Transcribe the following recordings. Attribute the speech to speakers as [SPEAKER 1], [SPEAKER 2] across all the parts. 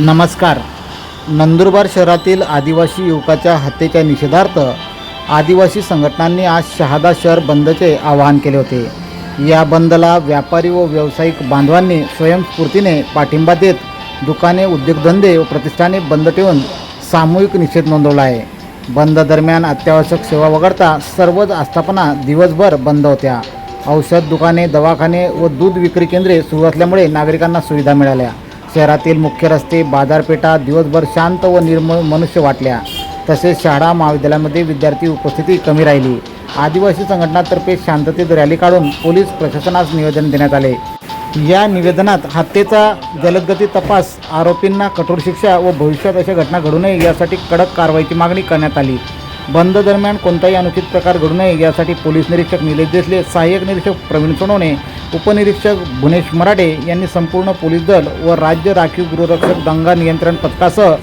[SPEAKER 1] नमस्कार. नंदुरबार शहरातील आदिवासी युवकाच्या हत्येच्या निषेधार्थ आदिवासी संघटनांनी आज शहादा शहर बंदचे आवाहन केले होते. या बंदला व्यापारी व व्यावसायिक बांधवांनी स्वयंस्फूर्तीने पाठिंबा देत दुकाने उद्योगधंदे व प्रतिष्ठाने बंद ठेवून सामूहिक निषेध नोंदवला आहे. बंद दरम्यान अत्यावश्यक सेवा वगळता सर्वच आस्थापना दिवसभर बंद होत्या. औषध दुकाने दवाखाने व दूध विक्री केंद्रे सुरू असल्यामुळे नागरिकांना सुविधा मिळाल्या. शहरातील मुख्य रस्ते बाजारपेठा दिवसभर शांत व निर्मळ मनुष्य वाटल्या. तसेच शाळा महाविद्यालयामध्ये विद्यार्थी उपस्थिती कमी राहिली. आदिवासी संघटनातर्फे शांततेत रॅली काढून पोलीस प्रशासनास निवेदन देण्यात आले. या निवेदनात हत्येचा जलदगती तपास आरोपींना कठोर शिक्षा व भविष्यात अशा घटना घडू नये यासाठी कडक कारवाईची मागणी करण्यात आली. बंद दरम्यान कोणताही अनुचित प्रकार घडू नये यासाठी पोलीस निरीक्षक निलेश देसले सहाय्यक निरीक्षक प्रवीण सोनवणे उपनिरीक्षक भुनेश मराठे यांनी संपूर्ण पोलीस दल व राज्य राखीव गृहरक्षक दंगा नियंत्रण पथकासह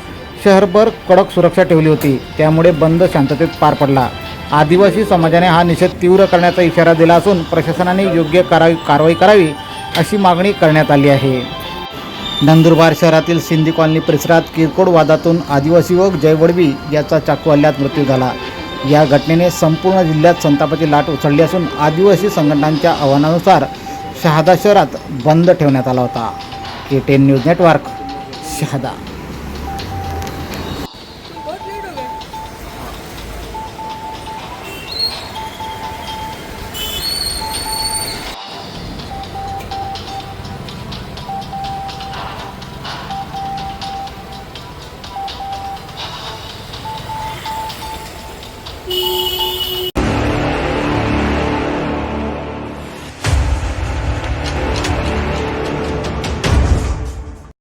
[SPEAKER 1] शहरभर कडक सुरक्षा ठेवली होती. त्यामुळे बंद शांततेत पार पडला. आदिवासी समाजाने हा निषेध तीव्र करण्याचा इशारा दिला असून प्रशासनाने योग्य करावी कारवाई करावी अशी मागणी करण्यात आली आहे. नंदुरबार शहरातील सिंधी कॉलनी परिसरात किरकोळ वादातून आदिवासी युवक जयवडवी याचा चाकू हल्ल्यात मृत्यू झाला. या घटनेने संपूर्ण जिल्ह्यात संतापाची लाट उचलली असून आदिवासी संघटनांच्या आव्हानानुसार शहादा शहरात बंद ठेवण्यात आला होता. K ten news network Shahada.